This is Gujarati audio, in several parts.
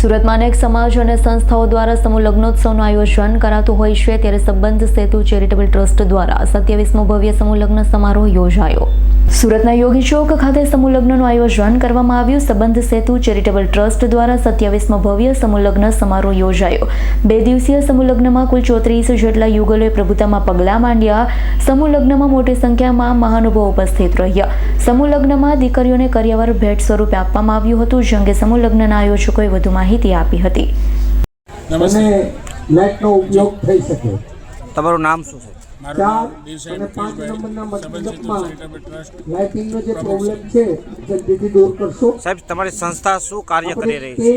સુરતમાં અનેક સમાજ અને સંસ્થાઓ દ્વારા સમૂહ લગ્નોત્સવનું આયોજન કરાતું હોય છે. ત્યારે સંબંધ સેતુ ચેરિટેબલ ટ્રસ્ટ દ્વારા સત્યાવીસમો ભવ્ય સમૂહ લગ્ન સમારોહ યોજાયો. સુરતના યોગી ચોક ખાતે સમૂહ લગ્નનું આયોજન કરવામાં આવ્યું. સંબંધ સેતુ ચેરિટેબલ ટ્રસ્ટ દ્વારા સત્યાવીસમો ભવ્ય સમૂહ લગ્ન સમારોહ યોજાયો. બે દિવસીય સમૂહ લગ્નમાં કુલ ચોત્રીસ જેટલા યુગલોએ પ્રભુતામાં પગલાં માંડ્યા. સમૂહ લગ્નમાં મોટી સંખ્યામાં મહાનુભાવો ઉપસ્થિત રહ્યા. સમૂહ લગ્નમાં દીકરીઓને કરિયાવર ભેટ સ્વરૂપે આપવામાં આવ્યું હતું જે અંગે સમૂહ લગ્નના આયોજકોએ વધુ માહિતી આપી હતી. લાઇટનો ઉપયોગ થઈ શકે. તમારું નામ શું છે? ચાર અને પાંચ નંબરના મંડપમાં લાઇટિંગનો જે પ્રોબ્લેમ છે જલ્દીથી દૂર કરશો. સાહેબ તમારી સંસ્થા શું કાર્ય કરી રહી છે?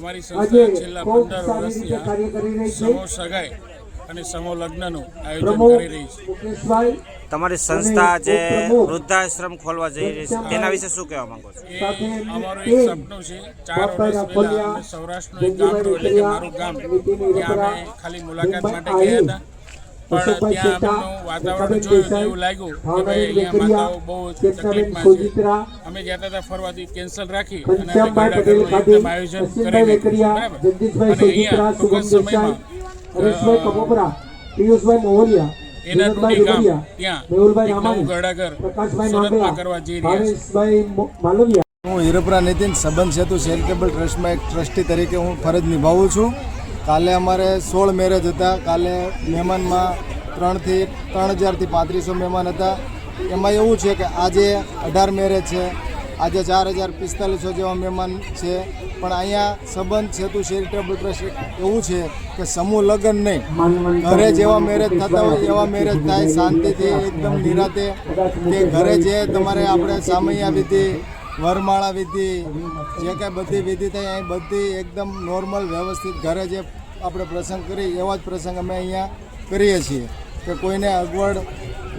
અમારી સંસ્થા છેલ્લા ખૂબ પંદર સારી રીતે વર્ષથી કાર્ય કરી રહી છે. સમૂહ સગાઈ અને સમૂહ લગ્નનું આયોજન કરી રહી છે. તમારી સંસ્થા જે વૃદ્ધાશ્રમ ખોલવા જઈ રહી છે તેના વિશે શું કહેવા માંગો છો? એ અમારું એક સપનું છે ચાર વર્ષ પહેલા અમે સૌરાષ્ટ્રનું એક ગામડું એટલે કે મારું ગામ ત્યાં અમે ખાલી મુલાકાત માટે ગયા હતા. પણ ત્યાં અમનું વાતાવરણ જોયું તો એવું લાગ્યું કે ભાઈ અહીંયા માતાઓ બહુ તકલીફમાં છે. અમે ગયા હતા ફરવાથી કેન્સલ રાખી અને અમે આયોજન કરી અશ્વિનભાઈ નાખ્યું. છે, વેકરિયા બરાબર? અને અહીંયા ટૂંક દેસાઈ હરેશભાઈ કપોપરા પિયુષભાઈ મોહરિયા વિનોદભાઈ ત્યાં મેહુલભાઈ રામાણી પ્રકાશભાઈ માંગલા કરવા જઈ રહ્યા છે ભાવેશભાઈ માલવિયા. હું હિરપરા નીતિન સંબંધ સેતુ ચેરિટેબલ ટ્રસ્ટમાં એક ટ્રસ્ટી તરીકે હું ફરજ નિભાવું છું. કાલે અમારે સોળ મેરેજ હતા. કાલે મહેમાનમાં ત્રણથી ત્રણ હજારથી પાંત્રીસો મહેમાન હતા. એમાં એવું છે કે આજે અઢાર મેરેજ છે. આજે ચાર હજાર પિસ્તાલીસો જેવા મહેમાન છે. પણ અહીંયા સંબંધ સેતુ ચેરિટેબલ ટ્રસ્ટ એવું છે કે સમૂહ લગ્ન નહીં. ઘરે જેવા મેરેજ થતા હોય એવા મેરેજ થાય, શાંતિથી એકદમ નિરાતે. કે ઘરે જે તમારે આપણે સામૈયા વિધિ, વરમાળા વિધિ, જે કાંઈ બધી વિધિ થાય, અહીં બધી એકદમ નોર્મલ વ્યવસ્થિત ઘરે જે આપણે પ્રસંગ કરી એવા જ પ્રસંગ અમે અહીંયા કરીએ છીએ. કે કોઈને અગવડ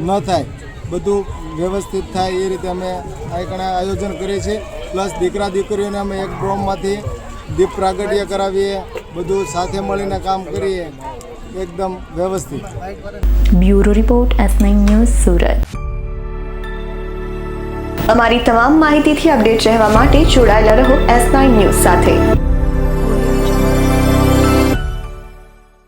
ન થાય. બધું વ્યવસ્થિત થાય એ રીતે અમે આ આયોજન કરીએ છીએ. પ્લસ દીકરા દીકરીઓને અમે એક ડ્રોમમાંથી દીપ પ્રાગટ્ય કરાવીએ, બધું સાથે મળીને કામ કરીએ. એકદમ વ્યવસ્થિત. Bureau report S news Surat. અમારી તમામ માહિતીથી અપડેટ રહેવા માટે જોડાયેલા રહો એસ ન્યૂઝ સાથે.